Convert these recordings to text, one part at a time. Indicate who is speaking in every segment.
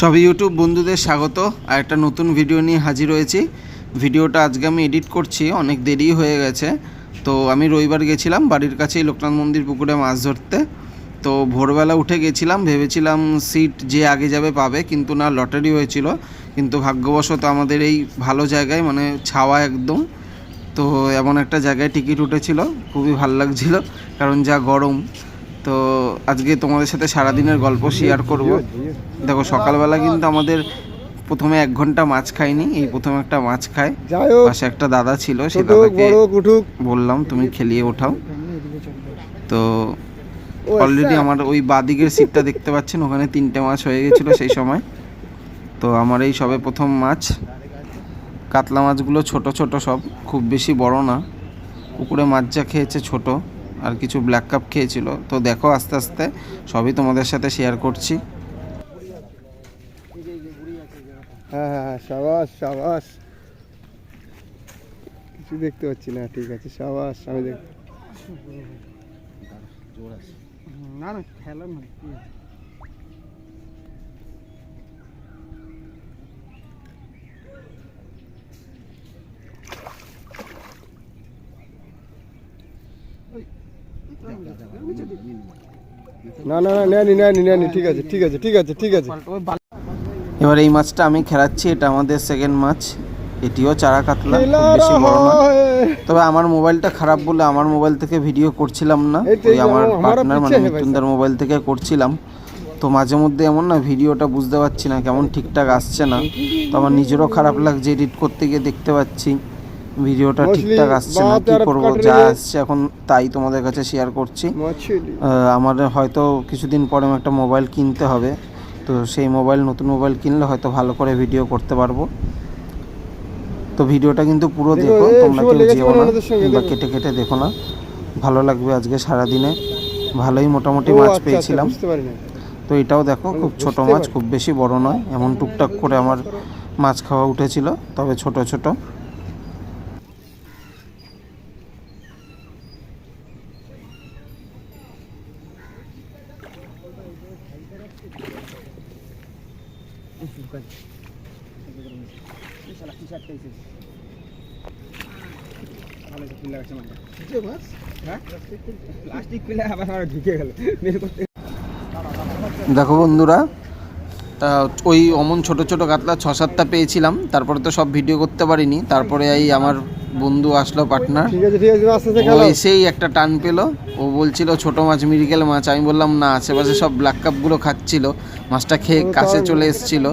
Speaker 1: সব ইউটিউব বন্ধুদের স্বাগত। আর একটা নতুন ভিডিও নিয়ে হাজির হয়েছি। ভিডিওটা আজকে আমি এডিট করছি, অনেক দেরি হয়ে গেছে। তো আমি রবিবার গেছিলাম, বাড়ির কাছেই লোকনাথ মন্দির পুকুরে মাছ ধরতে। তো ভোরবেলা উঠে গেছিলাম, ভেবেছিলাম সিট যে আগে যাবে পাবে, কিন্তু না লটারি হয়েছিল। কিন্তু ভাগ্যবশত আমাদের এই ভালো জায়গায় মানে ছাওয়া একদম। তো এমন একটা জায়গায় টিকিট উঠেছিল, খুবই ভালো লাগছিল, কারণ যা গরম। তো আজকে তোমাদের সাথে সারাদিনের গল্প শেয়ার করব। দেখো সকালবেলা কিন্তু আমাদের প্রথমে এক ঘণ্টা মাছ খাইনি এই প্রথমে একটা মাছ খায়। পাশে একটা দাদা ছিল সে দাদাকে বললাম তুমি খেলিয়ে ওঠাও। তো অলরেডি
Speaker 2: আচ্ছা।
Speaker 1: আমার ওই বাদিকের সিটটা দেখতে পাচ্ছেন ওখানে তিনটে মাছ হয়ে গেছিল সেই সময়। তো আমার এই সবে প্রথম মাছ। কাতলা মাছগুলো ছোট ছোট সব খুব বেশি বড় না। পুকুরে মাছ যা খেয়েছে ছোট। আর কিছু ব্ল্যাক কাপ খেয়েছিল। তো দেখো আস্তে আস্তে সবই তোমাদের সাথে শেয়ার করছি।
Speaker 2: হ্যাঁ হ্যাঁ হ্যাঁ সাবাস সাবাস। কিছু দেখতে পাচ্ছি না ঠিক আছে সাবাস আমি দেখ
Speaker 3: না না খেলা না
Speaker 2: না না না নেয়নি নেয়নি নেয়নি ঠিক আছে ঠিক আছে ঠিক আছে ঠিক আছে।
Speaker 1: এবার এই মাছটা আমি খেলাচ্ছি এটা আমাদের সেকেন্ড মাছ। এটিও চারা কাতলা বেশি বড় না। তবে আমার মোবাইলটা খারাপ বলে আমার মোবাইল থেকে ভিডিও করছিলাম না। ওই আমার পার্টনার মানে মিতুনদার মোবাইল থেকে করছিলাম। তো মাঝে মধ্যে এমন না ভিডিওটা বুঝতে পারছি না কেমন ঠিকঠাক আসছে না। তো আমার নিজেরও খারাপ লাগছে এডিট করতে গিয়ে দেখতে পাচ্ছি। ভিডিওটা ঠিকঠাক আসছে না কি করব যা আসছে এখন তাই তোমাদের কাছে শেয়ার করছি। আমার হয়তো কিছুদিন পরে আমার একটা মোবাইল কিনতে হবে তো সেই মোবাইল নতুন মোবাইল কিনলে হয়তো ভালো করে ভিডিও করতে পারব। তো ভিডিওটা কিন্তু পুরো
Speaker 2: দেখো,
Speaker 1: তোমরা কেউ যেও না কিংবা কেটে কেটে দেখো না। ভালো লাগবে আজকে সারাদিনে। ভালোই মোটামুটি মাছ
Speaker 2: আচ্ছা আচ্ছা
Speaker 1: পেয়েছিলাম। তো এটাও দেখো খুব ছোট মাছ খুব বেশি বড় নয় এমন টুকটাক করে আমার মাছ খাওয়া উঠেছিল তবে ছোট ছোট
Speaker 3: প্লাস্টিক পেলে আবার আমার ঢুকে গেল বের করতে
Speaker 1: দেখো বন্ধুরা তা ওই অমন ছোট ছোট কাতলা ছ সাতটা পেয়েছিলাম তারপরে তো সব ভিডিও করতে পারিনি তারপরে এই আমার বন্ধু আসলো পার্টনার ও এসেই একটা টান পেল ও বলছিল ছোট মাছ মিরিকেল মাছ আমি বললাম না আশেপাশে সব ব্ল্যাক কাপগুলো খাচ্ছিল। মাছটা খেয়ে কাছে চলে এসেছিল।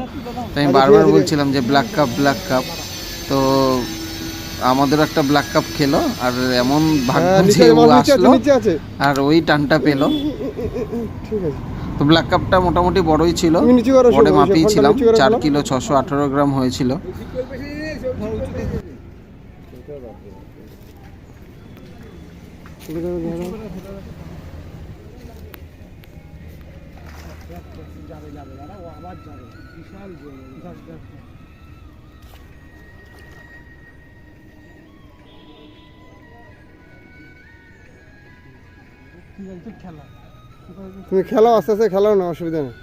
Speaker 1: তো আমি
Speaker 2: আচ্ছা,
Speaker 1: বারবার বলছিলাম যে ব্ল্যাক কাপ ব্ল্যাক কাপ তো আমাদেরও একটা ব্ল্যাক কাপ খেলো আর এমন ভাগ্য
Speaker 2: হ্যাঁ
Speaker 1: যে ও আসলো আর ওই টানটা পেল। তো ব্ল্যাক কাপটা মোটামুটি বড়ই ছিল।
Speaker 2: তুমি নিচু করো,
Speaker 1: পরে
Speaker 2: সব-
Speaker 1: মাপিয়েছিলাম
Speaker 2: ফোনটা ফেলো।
Speaker 1: কিলো ছশো আঠারো গ্রাম হয়েছিল
Speaker 3: খেলা
Speaker 2: তুমি খেলো আস্তে আস্তে খেলাও না, অসুবিধা নেই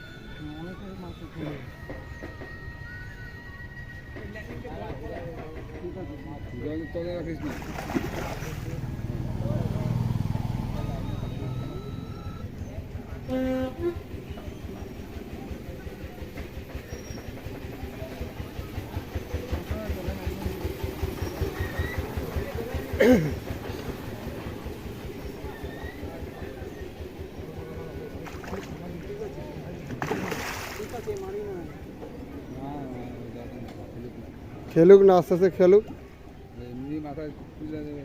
Speaker 2: খেলুক না আস্তে আস্তে খেলুক
Speaker 3: এমনি মাথায় তুলে দেবে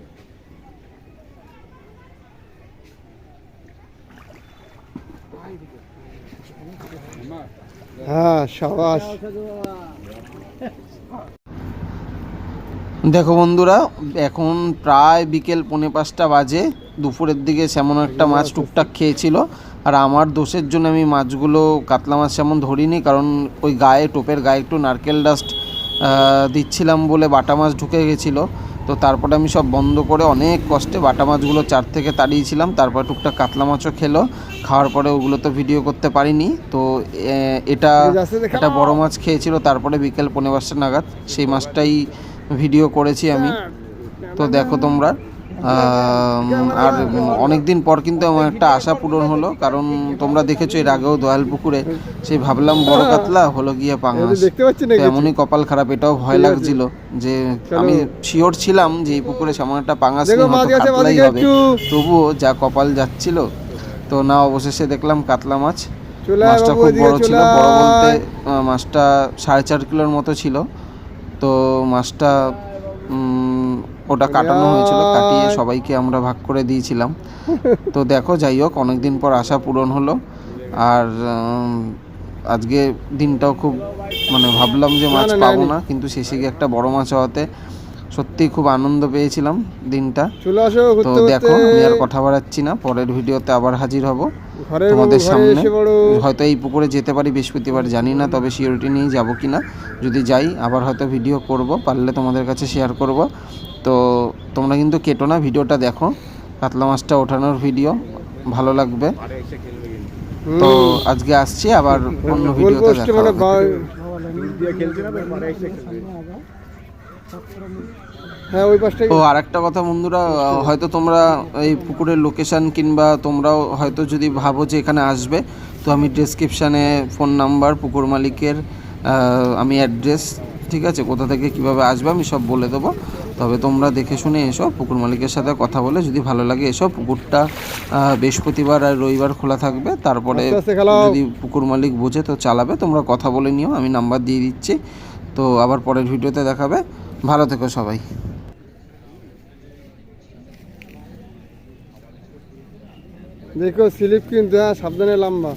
Speaker 2: হ্যাঁ সাবাস
Speaker 1: দেখো বন্ধুরা এখন প্রায় বিকেল পৌনে পাঁচটা বাজে। দুপুরের দিকে সেমন একটা মাছ টুকটাক খেয়েছিল। আর আমার দোষের জন্য আমি মাছগুলো কাতলা মাছ সেমন ধরিনি কারণ ওই গায়ে টোপের গায়ে একটু নারকেল ডাস্ট দিচ্ছিলাম বলে বাটা মাছ ঢুকে গেছিল। তো তারপরে আমি সব বন্ধ করে অনেক কষ্টে বাটা মাছগুলো চার থেকে তাড়িয়েছিলাম। তারপর টুকটাক কাতলা মাছও খেলো। খাওয়ার পরে ওগুলো তো ভিডিও করতে পারিনি। তো এটা একটা বড় মাছ খেয়েছিল। তারপরে বিকেল পনেরো পাঁচটা নাগাদ সেই মাছটাই ভিডিও করেছি আমি। তো দেখো তোমরা আর অনেক দিন পর কিন্তু আমার একটা আশা পূরণ হলো কারণ তোমরা দেখেছ এর আগেও দয়াল পুকুরে সেই ভাবলাম বড় কাতলা হলো গিয়ে পাঙাশ। এমনই কপাল খারাপ এটাও ভয় লাগছিল যে আমি শিওর ছিলাম যে এই পুকুরে সামনে একটা পাঙাশ কাতলাই হবে। তবুও যা কপাল যাচ্ছিল তো না অবশেষে দেখলাম কাতলা মাছ। মাছটা খুব বড় ছিল বড় বলতে মাছটা সাড়ে চার কিলোর মতো ছিল। তো মাছটা ওটা কাটানো হয়েছিল কাটিয়ে সবাইকে আমরা ভাগ করে দিয়েছিলাম। তো দেখো যাই হোক অনেকদিন পর আশা পূরণ হলো। আর আজকে দিনটাও খুব মানে ভাবলাম যে মাছ পাবো না। কিন্তু শেষে গিয়ে একটা বড় মাছ হওয়াতে সত্যি খুব আনন্দ পেয়েছিলাম দিনটা। তো দেখো আমি আর কথা বাড়াচ্ছি না পরের ভিডিওতে আবার হাজির হব। তোমাদের সামনে। হয়তো এই পুকুরে যেতে পারি বৃহস্পতিবার জানি না তবে সিওরিটি নিয়ে যাব কি না। যদি যাই আবার হয়তো ভিডিও করব পারলে তোমাদের কাছে শেয়ার করব। তো তোমরা কিন্তু কেটো না ভিডিওটা দেখো। কাতলা মাছটা ওঠানোর ভিডিও ভালো লাগবে। তো আজকে আসছি আবার অন্য ভিডিওতে দেখা
Speaker 2: মানে
Speaker 1: হবে।
Speaker 2: হ্যাঁ ওই
Speaker 1: ও আর একটা কথা বন্ধুরা হয়তো তোমরা এই পুকুরের লোকেশন কিংবা তোমরাও হয়তো যদি ভাবো যে এখানে আসবে তো আমি ডেসক্রিপশানে ফোন নাম্বার পুকুর মালিকের আমি অ্যাড্রেস ঠিক আছে কোথা থেকে কীভাবে আসবে আমি সব বলে দেবো। তবে তোমরা দেখে শুনে এসো পুকুর মালিকের সাথে কথা বলে যদি ভালো লাগে এসো পুকুরটা বৃহস্পতিবার আর রবিবার খোলা থাকবে তারপরে। যদি পুকুর মালিক বোঝে তো চালাবে তোমরা কথা বলে নিও আমি নাম্বার দিয়ে দিচ্ছি। তো আবার পরের ভিডিওতে দেখাবে। ভালো থেকো সবাই।
Speaker 2: দেখো স্লিপ কিন্তু হ্যাঁ সাবধানে লম্বা।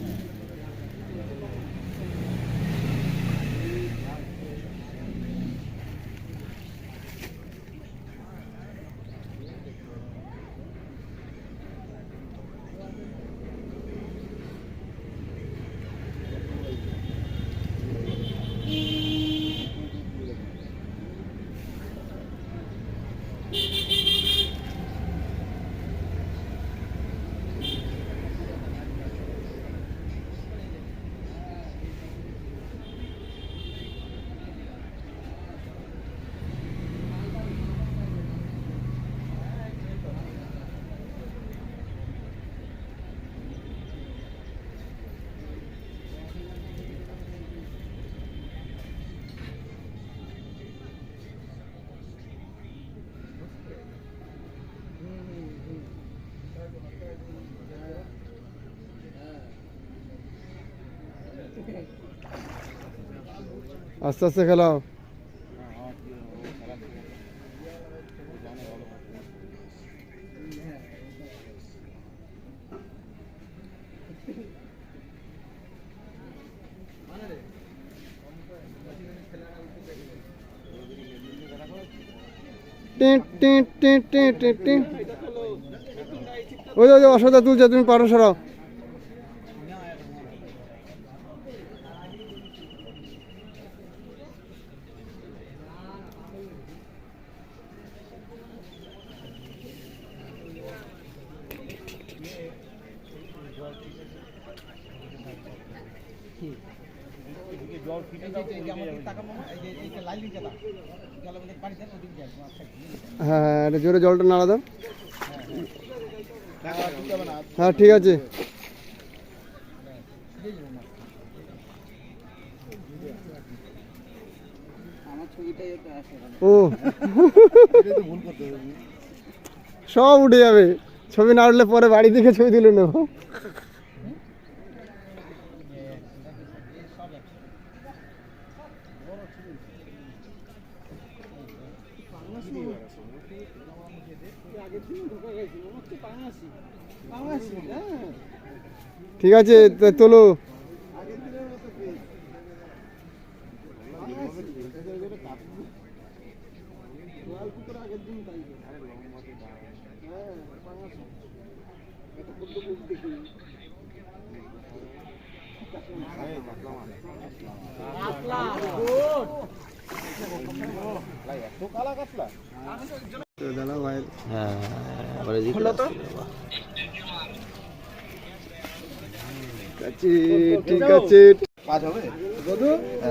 Speaker 2: আস্তে আস্তে খেলাও। ওই অসুবিধা তুলছে তুমি পারো সরাও হ্যাঁ হ্যাঁ এটা জোরে জলটা নাড়া দাও। হ্যাঁ ঠিক আছে ও। সব উঠে যাবে। ছবি না উঠলে পরে বাড়ি থেকে ছবি তুলে নেব। ঠিক আছে তোলো। কালা কাটলা ভাই
Speaker 4: হ্যাঁ।
Speaker 2: ঠিক আছে
Speaker 1: হবে?